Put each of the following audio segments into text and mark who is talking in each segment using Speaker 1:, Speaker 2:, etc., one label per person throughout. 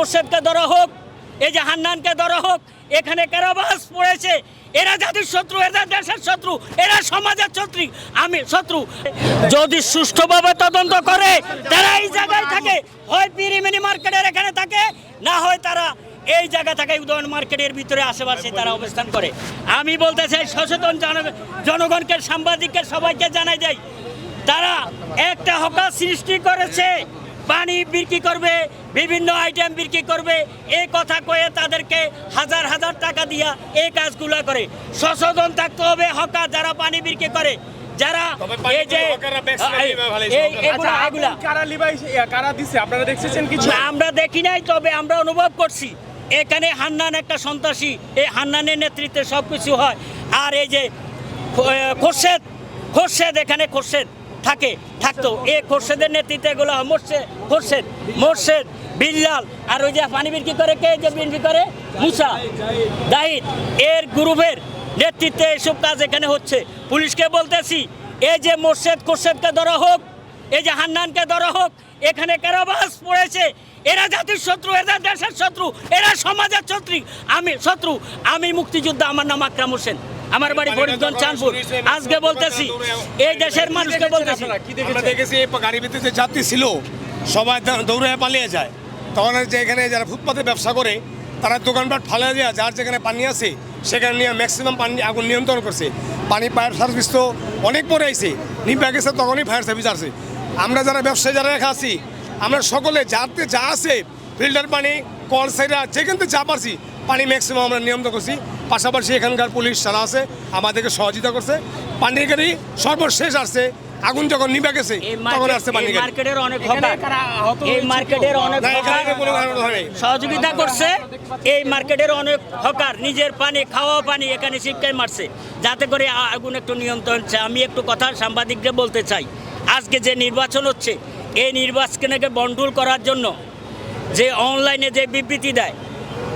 Speaker 1: খোরশেদকে ধরা হোক, এই যে হান্নানকে ধরা হোক, এখানে কারাবাস পড়েছে। এরা জাতির শত্রু, এরা দেশের শত্রু, এরা সমাজের শত্রু, আমি শত্রু। যদি সুষ্ঠুভাবে তদন্ত করে, তারা এই জায়গায় থাকে। হয় পিরিমিনি মার্কেটের এখানে থাকে, না হয় তারা এই জায়গা থেকে, উদয়ন মার্কেটের ভিতরে আশেপাশে তারা অবস্থান করে। আমি বলতে চাই, সচেতন জন- জনগণকে, সাংবাদিককে সবাইকে জানাই দেয় তারা একটা হকা সৃষ্টি করেছে। পানি বিক্রি করবে বিভিন্ন আইটেম বিক্রি করবে এই কথা কয়ে তাদেরকে হাজার হাজার টাকা দিয়া এই কাজগুলো করে। সচেতন থাকতে হবে হকার যারা পানি বিক্রি করে যারা এই যে
Speaker 2: কিছু?
Speaker 1: আমরা দেখি নাই তবে আমরা অনুভব করছি। এখানে হান্নান একটা সন্ত্রাসী এই হান্নানের নেতৃত্বে সব কিছু হয়। আর এই যে খোরশেদ খোরশেদ এখানে খোরশেদ। থাকে, থাকতো। এই খোরশেদের নেতৃত্বে এগুলো মোর্শেদ, খোরশেদ, মোর্শেদ, বিল্লাল। আর ওই যে পানি বিক্রি করে? কে যে বিক্রি করে? মুসা দাহিদ এর গ্রুপের নেতৃত্বে এসব কাজ এখানে হচ্ছে। পুলিশকে বলতেছি এই যে মোর্শেদ, খোরশেদকে ধরা হোক এই যে হান্নানকে ধরা হোক, এখানে কারাবাস পড়েছে। এরা জাতির শত্রু, এরা দেশের শত্রু, এরা সমাজের শত্রু। আমি শত্রু, আমি মুক্তিযোদ্ধা আমার নাম আকরাম হোসেন। আমার বাড়ি ফরিদগঞ্জ চাঁদপুর। আজকে বলতেছি এই দেশের মানুষকে বলতেছি।
Speaker 3: আমরা দেখেছি এই গাড়ির ভিতরে যে যাত্রী ছিল সবাই দৌড়ে পালিয়ে যায়। তখন যে এখানে যারা ফুটপাতে ব্যবসা করে তারা দোকানপাট ফালে দেওয়া যার যেখানে পানি আছে সেখানে নিয়ে ম্যাক্সিমাম পানি আগুন নিয়ন্ত্রণ করছে। পানি ফায়ার সার্ভিস তো অনেক পরে আইছে। নিপা গেছে তখনই ফায়ার সার্ভিস আসছে আমরা যারা ব্যবসায়ী যারা রেখা আছি আমরা সকলে যাতে যা আছে ফিল্টার পানি কল সাইডা যেখান থেকে যা পারছি পানি ম্যাক্সিমাম আমরা নিয়ন্ত্রণ করছি। পাশাপাশি এখানকার পুলিশ যারা আছে আমাদেরকে সহযোগিতা করছে। পানির গাড়ি সর্বশেষ আসছে। আগুন যখন নিভে গেছে তখন আসছে পানি
Speaker 1: মার্কেটের অনেক হকার এই মার্কেটের অনেক
Speaker 3: হয়।
Speaker 1: সহযোগিতা করছে। এই মার্কেটের অনেক হকার। নিজের পানি খাওয়া পানি এখানে শিক্ষায় মারছে। যাতে করে আগুন একটু নিয়ন্ত্রণ হচ্ছে। আমি একটু কথা সাংবাদিকদের বলতে চাই। আজকে যে নির্বাচন হচ্ছে এই নির্বাচনকে বন্ডুল করার জন্য যে অনলাইনে যে বিবৃতি দেয়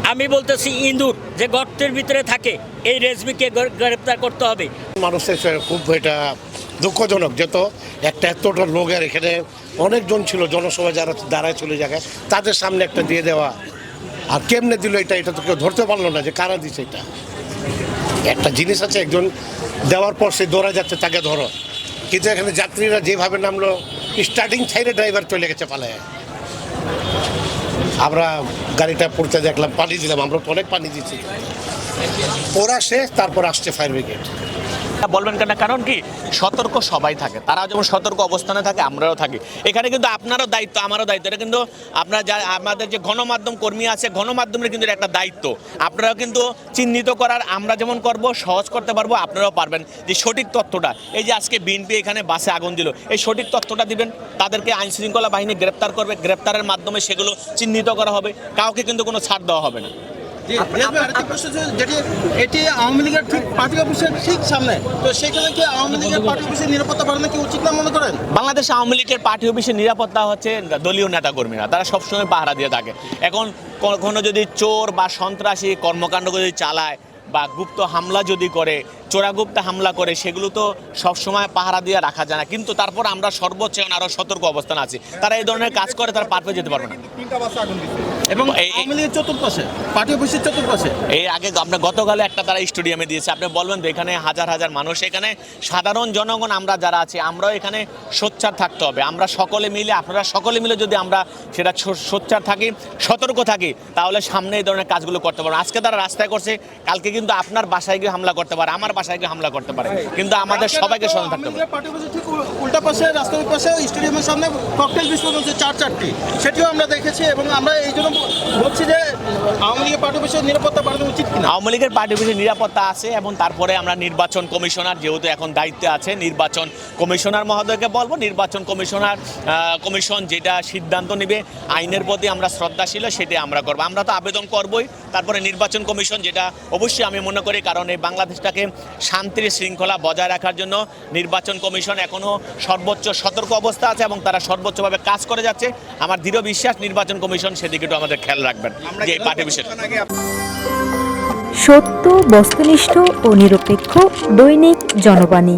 Speaker 1: আমি বলতেছি ইন্দুর যে গর্তের ভিতরে থাকে, এই রেজমিকে গ্রে- গ্রেপ্তার করতে হবে।
Speaker 4: মানুষের খুব এটা দুঃখজনক যেত একটা এতটা লোকের এখানে অনেকজন ছিল, জনসভা যারা দাঁড়ায় চলে জায়গায়, তাদের সামনে একটা দিয়ে দেওয়া। আর কেমনে দিল এটা এটা তো কেউ ধরতে পারল না যে কারা দিছে এটা। একটা জিনিস আছে, একজন দেওয়ার পর সে দৌড়া যাচ্ছে, তাকে ধরো। কিন্তু এখানে যাত্রীরা যেভাবে নামলো, স্টার্টিং ছাইরে ড্রাইভার চলে গেছে পালায়। আমরা গাড়িটা পড়তে দেখলাম পানি দিলাম, আমরা অনেক পানি দিচ্ছি। ওরা শেষ, তারপর আসছে ফায়ার ব্রিগেড
Speaker 5: বলবেন কেন? কারণ কি? সতর্ক সবাই থাকে। তারা যেমন সতর্ক অবস্থানে থাকে, আমরাও থাকি। এখানে কিন্তু আপনারও দায়িত্ব, আমারও দায়িত্ব। এটা কিন্তু আপনারা যা, আমাদের যে গণমাধ্যম কর্মী আছে, গণমাধ্যমের কিন্তু একটা দায়িত্ব। আপনারাও কিন্তু চিহ্নিত করার আমরা যেমন করব, সহজ করতে পারব, আপনারাও পারবেন যে সঠিক তথ্যটা। এই যে আজকে বিএনপি এখানে বাসে আগুন দিল, এই সঠিক তথ্যটা দিবেন। তাদেরকে আইন শৃঙ্খলা বাহিনী গ্রেপ্তার করবে। গ্রেপ্তারের মাধ্যমে সেগুলো চিহ্নিত করা হবে। কাউকে কিন্তু কোনো ছাড় দেওয়া হবে না।
Speaker 6: এটি আওয়ামী লীগের ঠিক পার্টি অফিসের ঠিক সামনে। তো সেখানে কি আওয়ামী লীগের পার্টি অফিসের নিরাপত্তা বাড়ানো কি উচিত না মনে করেন?
Speaker 5: বাংলাদেশ আওয়ামী লীগের পার্টি অফিসের নিরাপত্তা হচ্ছে দলীয় নেতাকর্মীরা। তারা সবসময় পাহারা দিয়ে থাকে। এখন কখনো যদি চোর বা সন্ত্রাসী কর্মকাণ্ড যদি চালায় বা গুপ্ত হামলা যদি করে চোরাগুপ্ত হামলা করে সেগুলো তো সবসময় পাহারা দিয়ে রাখা যায় না। কিন্তু তারপর আমরা সর্বোচ্চ এখন আরও সতর্ক অবস্থান আছি। তারা এই ধরনের কাজ করে তারা পার পেয়ে যেতে পারবে না।
Speaker 6: এবং আওয়ামী লীগের চতুর্পাশে পার্টি অফিসের চতুর্পাশে।
Speaker 5: এই আগে আপনার গতকালে একটা তারা স্টেডিয়ামে দিয়েছে। আপনি বলবেন তো এখানে হাজার হাজার মানুষ এখানে সাধারণ জনগণ আমরা যারা আছি আমরাও এখানে সোচ্চার থাকতে হবে। আমরা সকলে মিলে আপনারা সকলে মিলে যদি আমরা সেটা সোচ্চার থাকি সতর্ক থাকি তাহলে সামনে এই ধরনের কাজগুলো করতে পারব। আজকে তারা রাস্তায় করছে কালকে কিন্তু আপনার বাসায় গিয়ে হামলা করতে পারে আমার বাসায় গিয়ে হামলা করতে পারে। কিন্তু আমাদের সবাইকে সচেতন থাকতে হবে।
Speaker 6: উল্টা পাশে রাস্তার পাশে স্টেডিয়ামের সামনে ককটেল বিস্ফোরণ হচ্ছে চার চারটি সেটিও আমরা দেখেছি এবং আমরা এই জন্য বলছি যে আওয়ামী লীগের পার্টি অফিসের নিরাপত্তা বাড়ানো উচিত কিনা?
Speaker 5: আওয়ামী লীগের পার্টি অফিসে নিরাপত্তা আছে এবং তারপরে আমরা নির্বাচন কমিশনার যেহেতু এখন দায়িত্বে আছে, নির্বাচন কমিশনার মহোদয়কে বলব, নির্বাচন কমিশনার কমিশন যেটা সিদ্ধান্ত নেবে, আইনের প্রতি আমরা শ্রদ্ধাশীল সেটা আমরা করব। আমরা তো আবেদন করবই, তারপরে নির্বাচন কমিশন যেটা অবশ্যই আমি মনে করি, কারণ এই বাংলাদেশটাকে শান্তির শৃঙ্খলা বজায় রাখার জন্য নির্বাচন কমিশন এখনও সর্বোচ্চ সতর্ক অবস্থা আছে এবং তারা সর্বোচ্চভাবে কাজ করে যাচ্ছে। আমার দৃঢ় বিশ্বাস নির্বাচন কমিশন সেদিকে একটু আমাদের খেয়াল রাখবেন যে এই পার্টি অফিসের
Speaker 7: সত্য বস্তুনিষ্ঠ ও নিরপেক্ষ দৈনিক জনবাণী।